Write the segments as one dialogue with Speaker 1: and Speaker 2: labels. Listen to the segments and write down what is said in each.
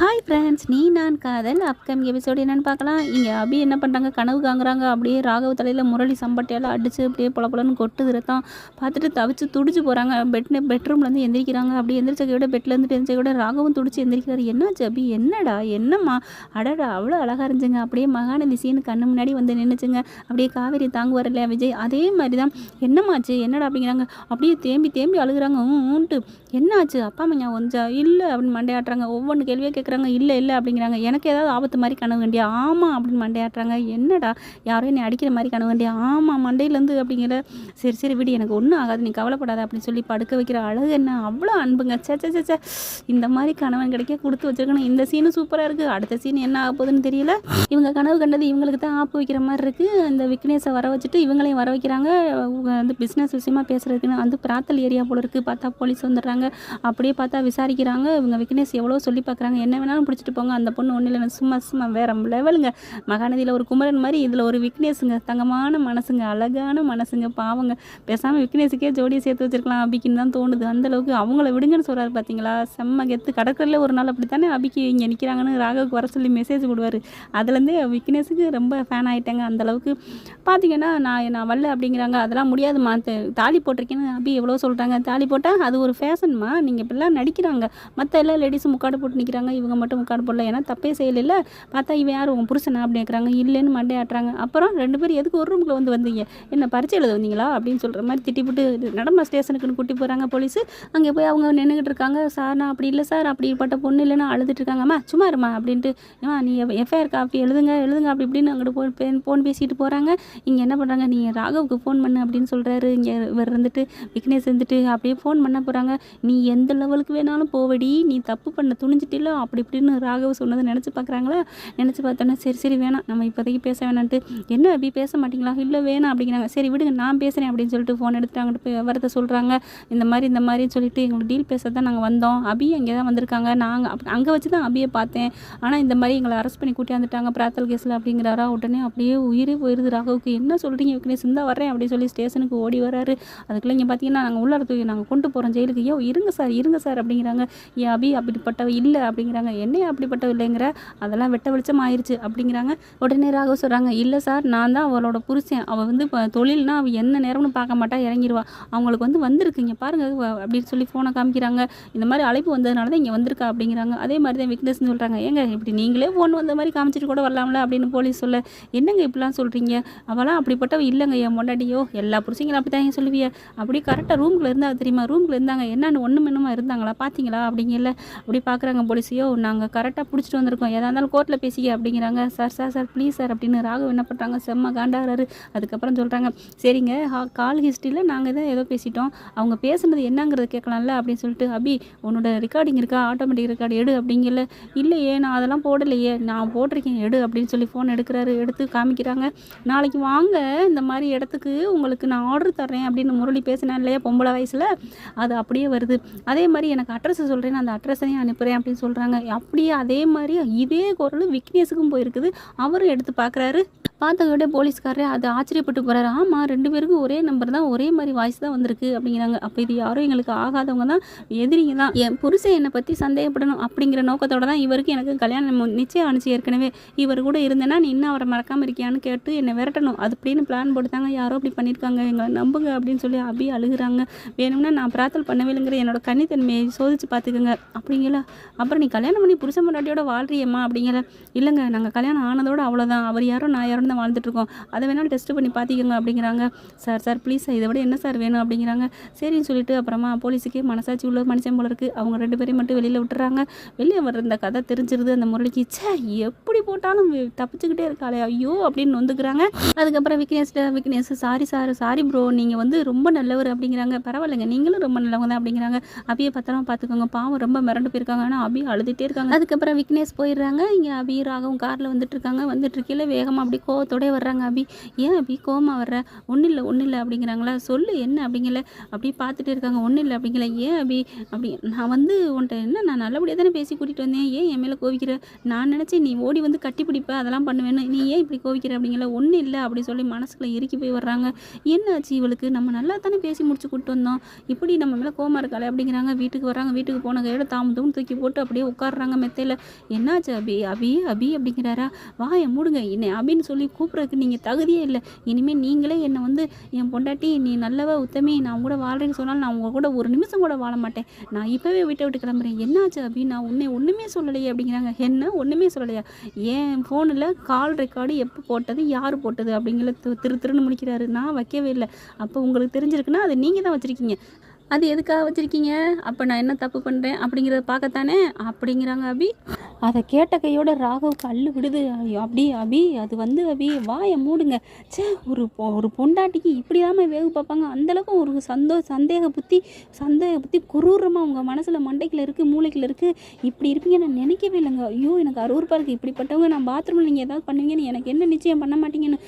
Speaker 1: Hi friends நீ நான் காதல். அப்கமிங் எபிசோடு என்னென்னு பார்க்கலாம். இங்கே அபி என்ன பண்ணுறாங்க கனவு காங்குறாங்க. அப்படியே ராகவ தலையில் முரளி சம்பட்டியால் அடித்து அப்படியே பொல பொலன்னு கொட்டுது ரத்தம். பார்த்துட்டு தவிச்சு துடிச்சு போகிறாங்க பெட் பெட்ரூம்லேருந்து எந்திரிக்கிறாங்க. அப்படி எந்திரிச்ச விட பெட்டில் எந்திரிச்ச விட ராகவும் துடிச்சு எந்திரிக்கிறாரு. என்னாச்சு அபி? என்னடா? என்னம்மா? அடடா அவ்வளோ அழகாக இருந்துச்சுங்க. அப்படியே மகாநதி சீனு கண்ணு முன்னாடி வந்து நின்றுச்சுங்க அப்படியே காவேரி தாங்குவார் இல்லையா விஜய்? அதே மாதிரி தான் என்னம்மாச்சு? என்னடா அப்படிங்கிறாங்க. அப்படியே தேம்பி தேம்பி அழுகுறாங்க. ஊன்ட்டு. என்னாச்சு? அப்பா அம்மா ஞாபகம் வந்துச்சா? இல்லை அப்படின்னு மண்டையாட்டுறாங்க. ஒவ்வொன்று கேள்வியாக கேட்குறாங்க இல்லை இல்லை அப்படிங்கிறாங்க. எனக்கு ஏதாவது ஆபத்து மாதிரி கனவு வேண்டியா ஆமாம் அப்படின்னு மண்டையாட்டுறாங்க. என்னடா யாரோ என்னை அடிக்கிற மாதிரி கனவு வேண்டியா ஆமாம் மண்டையிலேருந்து அப்படிங்கிற. சரி சரி விடு எனக்கு ஒன்றும் ஆகாது. நீ கவலைப்படாத அப்படின்னு சொல்லி படுக்க வைக்கிற அழகு என்ன? அவ்வளோ அன்புங்க. சே சே சே, சே இந்த மாதிரி கணவன் கிடைக்க கொடுத்து வச்சிருக்கணும். இந்த சீனும் சூப்பராக இருக்குது அடுத்த சீன் என்ன ஆக போகுதுன்னு தெரியல. இவங்க கனவு கண்டது இவங்களுக்கு தான் ஆப்பு வைக்கிற மாதிரி இருக்குது இந்த விக்னேஸை வர வச்சுட்டு இவங்களையும் வர வைக்கிறாங்க. வந்து பிஸ்னஸ் விஷயமா பேசுகிறதுக்குன்னு வந்து பிராத்தல் ஏரியா போல இருக்குது பார்த்தா போலீஸ் வந்துடுறாங்க. அப்படியே பார்த்தா விசாரிக்கிறாங்க. இவங்க விக்னேஸ் எவ்வளோ சொல்லி பார்க்குறாங்க. என்ன வேணாலும் பிடிச்சிட்டு போங்க. அந்த பொண்ணு ஒன்றும் இல்லை சும்மா சும்மா வேற லெவலுங்க மகாநதியில் ஒரு குமரன் மாதிரி இதில் ஒரு விக்னேஸுங்க தங்கமான மனசுங்க அழகான மனசுங்க பாவங்க. பேசாமல் விக்னேஸுக்கே ஜோடியை சேர்த்து வச்சிருக்கலாம். அபிக்குன்னு தான் தோணுது. அந்தளவுக்கு அவங்கள விடுங்கன்னு சொல்கிறாரு பார்த்தீங்களா செம்ம கெத்து. கடற்கரையில் ஒரு நாள் அப்படி தானே அபிக்கு இங்கே நிற்கிறாங்கன்னு ராகவுக்கு வர சொல்லி மெசேஜ் விடுவார் அதுலேருந்தே விக்னேஸுக்கு ரொம்ப ஃபேன் ஆகிட்டேங்க அந்த அளவுக்கு பார்த்தீங்கன்னா நான் நான் வரல அப்படிங்கிறாங்க. அதெல்லாம் முடியாது மாற்று தாலி போட்டிருக்கேன்னு அபி எவ்வளோ சொல்கிறாங்க தாலி போட்டால் அது ஒரு ஃபேஷன்மா நீங்கள் இப்படிலாம் நடிக்கிறாங்க. மற்ற எல்லா லேடிஸும் முக்காடு போட்டு நிற்கிறாங்க இவங்க மட்டும் உட்காந்து போடல. ஏன்னா தப்பே செய்யலைல்ல? பார்த்தா இவன் யார்? உன் புருஷனா அப்படி கேட்குறாங்க இல்லைன்னு மண்டையாட்டுறாங்க. அப்புறம் ரெண்டு பேரும் எதுக்கு ஒரு ரூமுக்குள்ள வந்து வந்தீங்க? என்ன பரிச்சை எழுத வந்தீங்களா? அப்படின்னு சொல்கிற மாதிரி திட்டிவிட்டு நடமா ஸ்டேஷனுக்குன்னு கூட்டி போகிறாங்க போலீஸ். அங்கே போய் அவங்க நின்றுக்கிட்டு இருக்காங்க. சார் நான் அப்படி இல்லை சார். அப்படிப்பட்ட பொண்ணு இல்லைன்னா அழுதுட்டு இருக்காங்கம்மா சும்மா இருமா அப்படின்ட்டு. ஏமா நீ எஃப்ஐஆர் காப்பி எழுதுங்க எழுதுங்க அப்படி இப்படின்னு அங்கிட்டு போய் ஃபோன் பேசிட்டு போகிறாங்க இங்கே என்ன பண்ணுறாங்க நீங்கள் ராகவுக்கு ஃபோன் பண்ணு அப்படின்னு சொல்கிறாரு இங்கே இவர் இருந்துட்டு விக்னேஷ் இருந்துட்டு அப்படியே ஃபோன் பண்ண போகிறாங்க நீ எந்த லெவலுக்கு வேணாலும் போவடி. நீ தப்பு பண்ண துணிஞ்சிட்டில அப்படி இப்படின்னு ராகவ் சொன்னதை நினச்சி பார்க்குறாங்களா? நினச்சி பார்த்தோன்னா சரி சரி வேணாம். நம்ம இப்போதைக்கு பேச வேணான்ட்டு. என்ன அப்படி பேச மாட்டீங்களா? இல்லை வேணாம் அப்படிங்கிறாங்க. சரி விடுங்க நான் பேசுகிறேன் அப்படின்னு சொல்லிட்டு ஃபோன் எடுத்துட்டு அங்கிட்டு போய் விவரத்தை சொல்கிறாங்க இந்த மாதிரி இந்த மாதிரின்னு சொல்லிட்டு எங்களுக்கு டீல் பேச தான் நாங்கள் வந்தோம். அபி அங்கே தான் வந்திருக்காங்க. நாங்கள் அங்கே வச்சு தான் அபியை பார்த்தேன். ஆனால் இந்த மாதிரி எங்களை அரெஸ்ட் பண்ணி கூட்டியாந்துட்டாங்க பிராத்தல் கேஸில் அப்படிங்கிறாரா? உடனே அப்படியே உயிரே போயிருது ராகவுக்கு. என்ன சொல்கிறீங்க விக்னேஷ் சிந்தா வரேன் அப்படின்னு சொல்லி ஸ்டேஷனுக்கு ஓடி வராரு அதுக்குள்ளே இங்கே பார்த்தீங்கன்னா நாங்கள் உள்ளார தூக்கி நாங்கள் கொண்டு போகிறோம் ஜெயிலுக்கு. ஐயோ இருங்க சார் இருங்க சார் அப்படிங்கிறாங்க. ஏன் அபி அப்படிப்பட்டவ இல்லை அப்படிங்கிற அப்படிங்கிறாங்க என்னைய அப்படிப்பட்ட இல்லைங்கிற? அதெல்லாம் வெட்ட வெளிச்சம் ஆயிடுச்சு அப்படிங்கிறாங்க. உடனே ராகவ் சொல்கிறாங்க இல்லை சார் நான் தான் அவளோட புருஷன். அவள் வந்து இப்போ தொழில்னா அவள் என்ன நேரம்னு பார்க்க மாட்டா இறங்கிடுவா அவங்களுக்கு வந்து வந்திருக்கு இங்கே பாருங்க அப்படின்னு சொல்லி ஃபோனை காமிக்கிறாங்க. இந்த மாதிரி அழைப்பு வந்ததுனால தான் இங்கே வந்திருக்கா அப்படிங்கிறாங்க. அதே மாதிரி தான் விக்னஸ்னு சொல்கிறாங்க ஏங்க இப்படி நீங்களே ஃபோன் வந்த மாதிரி காமிச்சிட்டு கூட வரலாம்ல? அப்படின்னு போலீஸ் சொல்ல என்னங்க இப்படிலாம் சொல்கிறீங்க அவளாம் அப்படிப்பட்டவ இல்லைங்க. என் முன்னாடியோ எல்லா புருஷங்களும் அப்படி தான் சொல்லுவிய. அப்படி கரெக்டாக ரூமில் இருந்தால் தெரியுமா? ரூமில் இருந்தாங்க. என்னென்னு ஒன்று மின்னமா இருந்தாங்களா? பார்த்தீங்களா அப்படிங்கல. அப்படி பார்க்குறாங்க போலீஸையோ நாங்கள் கரெக்டாக பிடிச்சிட்டு வந்திருக்கோம். எதாக இருந்தாலும் கோர்ட்டில் பேசிக்க அப்படிங்கிறாங்க. Sir sir sir please sir அப்படின்னு ராகவ் என்ன பண்ணுறாங்க செம்ம காண்டாகிறாரு அதுக்கப்புறம் சொல்கிறாங்க சரிங்க ஹா- கால் ஹிஸ்ட்ரியில் நாங்கள் தான் ஏதோ பேசிட்டோம். அவங்க பேசுனது என்னங்கிறது கேட்கலாம்ல அப்படின்னு சொல்லிட்டு அபி உன்னோட ரெக்கார்டிங் இருக்கா? ஆட்டோமேட்டிக் ரெக்கார்டு எடு அப்படிங்கல. இல்லையே நான் அதெல்லாம் போடலையே. நான் போட்டிருக்கேன் எடு அப்படின்னு சொல்லி ஃபோன் எடுக்கிறாரு. எடுத்து காமிக்கிறாங்க. நாளைக்கு வாங்க. இந்த மாதிரி இடத்துக்கு உங்களுக்கு நான் ஆர்டர் தர்றேன் அப்படின்னு முரளி பேசினேன் இல்லையா பொம்பளை வயசில்? அது அப்படியே வருது. அதே மாதிரி எனக்கு அட்ரஸ் சொல்கிறேன் அந்த அட்ரஸையும் அனுப்புகிறேன் அப்படின்னு சொல்கிறாங்க அப்படியே அதே மாதிரி இதே குரல் விக்னேஷுக்கும் போயிருக்குது. அவரும் எடுத்து பார்க்குறாரு. பார்த்த விட போலீஸ்காரரே அது ஆச்சரியப்பட்டு போகிறாரு ஆமாம் ரெண்டு பேருக்கும் ஒரே நம்பர் தான் ஒரே மாதிரி வாய்ஸ் தான் வந்திருக்கு அப்படிங்கிறாங்க. அப்போ இது யாரும் எங்களுக்கு ஆகாதவங்க தான் எதிரிங்க தான். என் புருஷன் என்னை பற்றி சந்தேகப்படணும் அப்படிங்கிற நோக்கத்தோட தான் இவருக்கு எனக்கு கல்யாணம் நிச்சயம் ஆனிச்சு ஏற்கனவே. இவர் கூட இருந்தேன்னா நீ இன்னும் அவரை மறக்காமல் இருக்கியான்னு கேட்டு என்னை விரட்டணும். அது அப்படின்னு பிளான் போட்டுதாங்க யாரோ அப்படி பண்ணியிருக்காங்க. எங்களை நம்புங்க அப்படின்னு சொல்லி அபி அழுகிறாங்க. வேணும்னா நான் பிரார்த்தல் பண்ணவே இல்லைங்கிற என்னோட கன்னித்தன்மையை சோதிச்சு பார்த்துக்கோங்க. அப்படிங்களா? அப்புறம் நீ கல்யாணம் பண்ணி புருஷன் முன்னாடியோட வாழ்றியம்மா அப்படிங்கிற இல்லைங்க நாங்கள் கல்யாணம் ஆனதோட அவ்வளோதான் அவர் யாரோ நான் யாரும் தான் வாழ்ந்துட்டுருக்கோம் அதை வேணாலும் டெஸ்ட் பண்ணி பார்த்திக்கோங்க அப்படிங்கிறாங்க. சார் சார் ப்ளீஸ் சார் இதை விட என்ன சார் வேணும்? அப்படிங்கிறாங்க. சரின்னு சொல்லிட்டு அப்புறமா போலீஸுக்கே மனசாட்சி உள்ள மனுஷன் போல இருக்குது அவங்க ரெண்டு பேரையும் மட்டும் வெளியில் விட்டுறாங்க. வெளியே வர்ற இந்த கதை தெரிஞ்சிருது. அந்த முரளிக்கு ச்சே எப்படி போட்டாலும் தப்பிச்சுக்கிட்டே இருக்காளே ஐயோ அப்படின்னு நொந்துக்கிறாங்க. அதுக்கப்புறம் விக்னேஸ்ட Vignesh sorry sir sorry bro நீங்கள் வந்து ரொம்ப நல்லவர் அப்படிங்கிறாங்க. பரவாயில்லைங்க நீங்களும் ரொம்ப நல்லவங்க தான் அப்படிங்கிறாங்க. அபியை பத்திரமா பார்த்துக்கோங்க பாவம் ரொம்ப மிரண்டு போயிருக்காங்க. ஆனால் அபி அழுதுகிட்டே இருக்காங்க. அதுக்கப்புறம் விக்னேஷ் போயிடுறாங்க. இங்கே அபி ராகவும் காரில் வந்துட்டு இருக்காங்க. வந்துட்டு இருக்கையில வேகமாக அப்படி கோ கோவத்தோடே வர்றாங்க அபி. ஏன் அபி கோமா வர்ற? ஒன்றும் இல்லை ஒன்றும் இல்லை அப்படிங்கிறாங்களா? சொல்லு என்ன அப்படிங்கல? அப்படி பார்த்துட்டு இருக்காங்க. ஒன்றும் இல்லை அப்படிங்கல. ஏன் அபி? அப்படி நான் வந்து உன்ட்ட என்ன நான் நல்லபடியாக தானே பேசி கூட்டிகிட்டு வந்தேன். ஏன் என் மேலே கோவிக்கிற? நான் நினச்சேன் நீ ஓடி வந்து கட்டி பிடிப்ப அதெல்லாம் பண்ணுவேன்னு. நீ ஏன் இப்படி கோவிக்கிற அப்படிங்கல? ஒன்றும் இல்லை அப்படி சொல்லி மனசுக்குள்ள இறுக்கி போய் வர்றாங்க. என்ன ஆச்சு இவளுக்கு? நம்ம நல்லா தானே பேசி முடிச்சு கூப்பிட்டு வந்தோம். இப்படி நம்ம மேலே கோமா இருக்காளே அப்படிங்கிறாங்க. வீட்டுக்கு வராங்க வீட்டுக்கு போன கையோட தாம் தூக்கி போட்டு அப்படியே உட்காடுறாங்க மெத்தையில். என்னாச்சு அபி? அபி அபி அப்படிங்கிறாரா? வாயை மூடுங்க. என்னை அபின்னு சொல்லி கூப்பிட்றதுக்கு நீங்கள் தகுதியே இல்லை. இனிமேல் நீங்களே என்னை வந்து என் பொண்டாட்டி நீ நல்லவ உத்தமி நான் கூட வாழ்றேன்னு சொன்னாலும் நான் உங்க கூட ஒரு நிமிஷம் கூட வாழ மாட்டேன். நான் இப்போவே விட்டு விட்டு கிளம்புறேன். என்னாச்சு அப்படின்னு நான் உன்னை ஒன்றுமே சொல்லலையே அப்படிங்கிறாங்க. என்ன? ஒன்றுமே சொல்லலையா? என் ஃபோனில் கால் ரெக்கார்டு எப்போ போட்டது யார் போட்டது அப்படிங்கிற திரு திருன்னு முடிக்கிறாரு. நான் வைக்கவே இல்லை. அப்போ உங்களுக்கு தெரிஞ்சிருக்குன்னா அது நீங்கள் தான் வச்சுருக்கீங்க. அது எதுக்காக வச்சுருக்கீங்க? அப்போ நான் என்ன தப்பு பண்ணுறேன் அப்படிங்கிறத பார்க்கத்தானே? அப்படிங்கிறாங்க அபி. அதை கேட்ட கையோட ராகவுக்கு அள்ளு விடுது. ஐயோ, அப்படி அபி அது வந்து அபி வாயை மூடுங்க. சே ஒரு ஒரு பொண்டாட்டிக்கு இப்படி தான் வேவு பார்ப்பாங்க. அந்தளவுக்கு ஒரு சந்தோ சந்தேக புத்தி சந்தேக புத்தி குரூரமாக உங்கள் மனசில் மண்டைக்கில் இருக்குது மூளைக்கில் இருக்குது இப்படி இருப்பீங்க நான் நினைக்கவே இல்லைங்க. ஐயோ எனக்கு அருவருப்பாக இருக்குது இப்படிப்பட்டவங்க நான் பாத்ரூமில் நீங்கள் ஏதாவது பண்ணுவீங்கன்னு எனக்கு என்ன நிச்சயம் பண்ண மாட்டீங்கன்னு.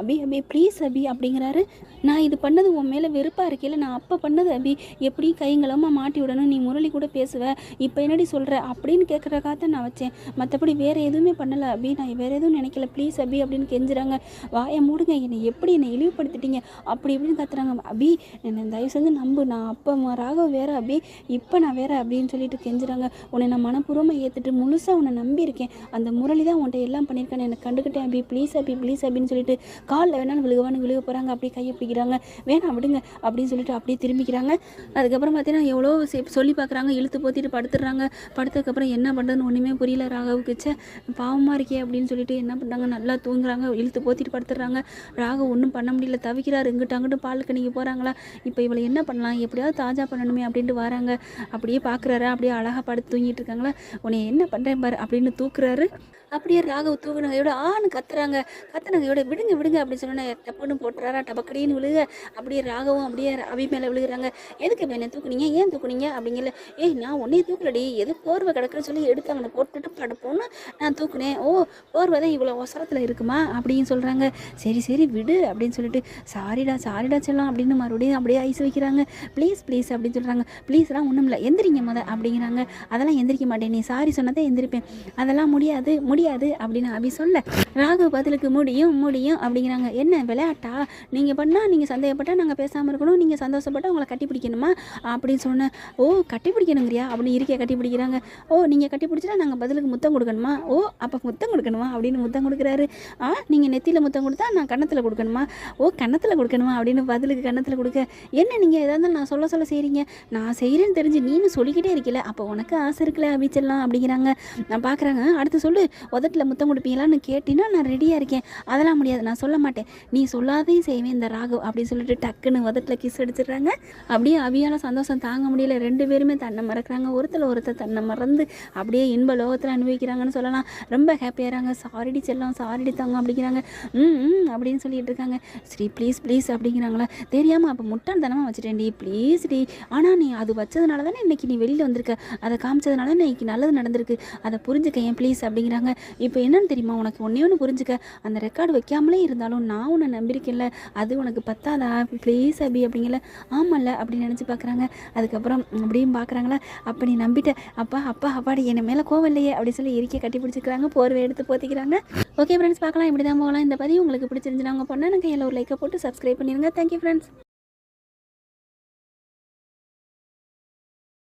Speaker 1: அபி அபி ப்ளீஸ் அபி அப்படிங்கிறாரு. நான் இது பண்ணது உன் மேலே வெறுப்பாக இருக்கையில் நான் அப்போ பண்ணது அபி. எப்படி கைங்களமாக மாட்டி விடணும். நீ முரளி கூட பேசுவ. இப்போ என்னடி சொல்கிற அப்படின்னு கேட்குற காத்த நான் வச்சேன். மற்றபடி வேறு எதுவுமே பண்ணலை. அபி நான் வேறு எதுவும் நினைக்கல. ப்ளீஸ் அபி அப்படின்னு கெஞ்சுறாங்க. வாயை மூடுங்க. என்னை எப்படி என்னை இழிவுபடுத்திட்டீங்க? அப்படி இப்படின்னு கத்துறாங்க. அபி என்னை தயவு செஞ்சு நம்பு. நான் அப்போ ராக வேற அபி. இப்போ நான் வேற அப்படின்னு சொல்லிட்டு கெஞ்சுறாங்க. உன்னை நான் மனப்பூர்வமாக ஏற்றுட்டு முழுசாக உன்னை நம்பியிருக்கேன். அந்த முரளி தான் உன்ட்ட எல்லாம் பண்ணியிருக்கேன் எனக்கு கண்டுக்கிட்டேன் அபி. ப்ளீஸ் அபி ப்ளீஸ் அப்படின்னு சொல்லிட்டு காலில் வேணாலும் விழுகவான்னு விழுக போகிறாங்க அப்படியே கையை பிடிக்கிறாங்க. வேணாம் விடுங்க அப்படின்னு சொல்லிட்டு அப்படியே திரும்பிக்கிறாங்க. அதுக்கப்புறம் பார்த்தீங்கன்னா எவ்வளோ சொல்லி பார்க்குறாங்க இழுத்து போத்திட்டு படுத்துடுறாங்க. படுத்ததுக்கப்புறம் என்ன பண்ணுறதுன்னு ஒன்றுமே புரியல ராகவுக்கு. ச்சே பாவமாக இருக்கே அப்படின்னு சொல்லிட்டு என்ன பண்ணுறாங்க நல்லா தூங்குறாங்க. இழுத்து போத்திட்டு படுத்துடுறாங்க ராகவ் ஒன்றும் பண்ண முடியல. தவிக்கிறாரு. இங்கிட்ட அங்கிட்டு பால் நீங்கள் போகிறாங்களா இப்போ இவளை என்ன பண்ணலாம்? எப்படியாவது தாஜா பண்ணணுமே அப்படின்ட்டு வராங்க. அப்படியே பார்க்குறாரு அப்படியே அழகாக படுத்து தூங்கிட்டு இருக்காங்களா? உன்னை என்ன பண்ணுறேன் பாரு அப்படின்னு தூக்குறாரு. அப்படியே ராகவ் எவ்வளோ ஆன்னு கத்துறாங்க. கத்துனகையோட விடுங்க விடுங்க அப்படின்னு சொன்னோன்னே டப்புன்னு போட்டுறாரா. டபக்கடின்னு விழுக. அப்படியே ராகவும் அப்படியே அபி மேலே விழுகிறாங்க. எதுக்கு என்னை தூக்குனீங்க? ஏன் தூக்குனீங்க? அப்படிங்கல. ஏய் நான் உன்னையே தூக்கலடி. எது போர்வை கிடக்குன்னு சொல்லி எடுத்து அவனை பார்த்துட்டு படுப்போன்னு நான் தூக்குனேன். ஓ போர்வை தான் இவ்வளோ ஒசரத்தில் இருக்குமா? அப்படின்னு சொல்கிறாங்க சரி சரி விடு அப்படின்னு சொல்லிட்டு சாரிடா சாரிடா செல்லம் அப்படின்னு மறுபடியும் அப்படியே ஐஸ் வைக்கிறாங்க. ப்ளீஸ் ப்ளீஸ் அப்படின்னு சொல்கிறாங்க ப்ளீஸ்லாம் ஒன்றும் இல்லை எந்திரிங்க முத அப்படிங்கிறாங்க. அதெல்லாம் எந்திரிக்க மாட்டேன் நீ சாரி சொன்னதே எந்திரிப்பேன். அதெல்லாம் முடியாது முடியாது அப்படின்னு அபி சொல்ல. ராகு பதிலுக்கு முடியும் முடியும் அப்படிங்கிறாங்க. என்ன விளையாட்டா? நீங்கள் பண்ணால் நீங்கள் சந்தேகப்பட்டால் நாங்கள் பேசாமல் இருக்கணும். நீங்கள் சந்தோஷப்பட்டால் உங்களை கட்டி பிடிக்கணுமா? அப்படின்னு சொன்னேன் ஓ கட்டி பிடிக்கணுங்கிறியா? அப்படின்னு இருக்கே கட்டி பிடிக்கிறாங்க. ஓ நீங்கள் கட்டி பிடிச்சிட்டா நாங்கள் பதிலுக்கு முத்தம் கொடுக்கணுமா? ஓ அப்போ முத்தம் கொடுக்கணுமா? அப்படின்னு முத்தம் கொடுக்குறாரு. ஆ நீங்கள் நெத்தியில் முத்தம் கொடுத்தா நான் கன்னத்தில் கொடுக்கணுமா? ஓ கன்னத்தில் கொடுக்கணுமா? அப்படின்னு பதிலுக்கு கன்னத்தில் கொடுக்க. என்ன நீங்கள் எதாக இருந்தாலும் நான் சொல்ல சொல்ல செய்கிறீங்க நான் செய்கிறேன்னு தெரிஞ்சு நீனு சொல்லிக்கிட்டே இருக்கல. அப்போ உனக்கு ஆசை இருக்குல்ல அபிச்சல்லாம் அப்படிங்கிறாங்க. நான் பார்க்குறாங்க அடுத்து சொல்லு. உதட்டில் முத்தம் கொடுப்பீங்களான்னு கேட்டினா நான் ரெடியாக இருக்கேன். அதெல்லாம் முடியாது. நான் சொல்ல மாட்டேன். நீ சொல்லாதையும் செய்வேன் இந்த ராகு அப்படின்னு சொல்லிட்டு டக்குன்னு உதட்டில் கிஸ் அடிச்சிடுறாங்க. அப்படியே அபியால் சந்தோஷம் தாங்க முடியல. ரெண்டு பேருமே தன்னை மறக்கிறாங்க. ஒருத்தர் ஒருத்தர் தன்னை மறந்து அப்படியே இன்பலோ சுகத்தில் அனுபவிக்கிறாங்கன்னு சொல்லலாம். ரொம்ப ஹாப்பியாகிறாங்க சாரிடி செல்லம் சாரிடி தாங்க அப்படிங்கிறாங்க. ம் ம் அப்படின்னு சொல்லிட்டு இருக்காங்க. ஸ்ரீ ப்ளீஸ் ப்ளீஸ் அப்படிங்கிறாங்களா. தெரியாமல் அப்போ முட்டான்னு தனமாக வச்சுட்டேன் டி ப்ளீஸ் டி. ஆனால் நீ அது வச்சதுனால தானே இன்றைக்கி நீ வெளியில் வந்திருக்க. அதை காமிச்சதுனால இன்னைக்கு நல்லது நடந்திருக்கு. அதை புரிஞ்சுக்க ஏன் ப்ளீஸ் அப்படிங்கிறாங்க. இப்போ என்னன்னு தெரியுமா? உனக்கு ஒன்றே ஒன்று புரிஞ்சுக்க. அந்த ரெக்கார்டு வைக்காமலே இருந்தாலும் நான் உன்னை நம்பியிருக்கேன்ல. அது உனக்கு பத்தாதா? ப்ளீஸ் அபி அப்படிங்கல. ஆமாம்ல அப்படின்னு நினச்சி பார்க்குறாங்க அதுக்கப்புறம் அப்படியும் பார்க்குறாங்களா அப்போ நீ நம்பிட்ட. அப்பா அப்பா அப்பாடி. என்ன மேலே கோவம் இல்லையே. அப்படின்னு சொல்லி இறுக்கி கட்டி பிடிச்சிக்கிறாங்க போர்வை எடுத்து போத்திக்கிறாங்க. ஓகே ஃப்ரெண்ட்ஸ் பார்க்கலாம். இப்படி தான் போகலாம். இந்த பதிவு உங்களுக்கு பிடிச்சிருந்துச்சுன்னா அவங்க பொண்ணு எனக்கு எல்லோரும் ஒரு லைக்கை போட்டு சப்ஸ்கிரைப் பண்ணிடுங்க தேங்க்யூ ஃப்ரெண்ட்ஸ்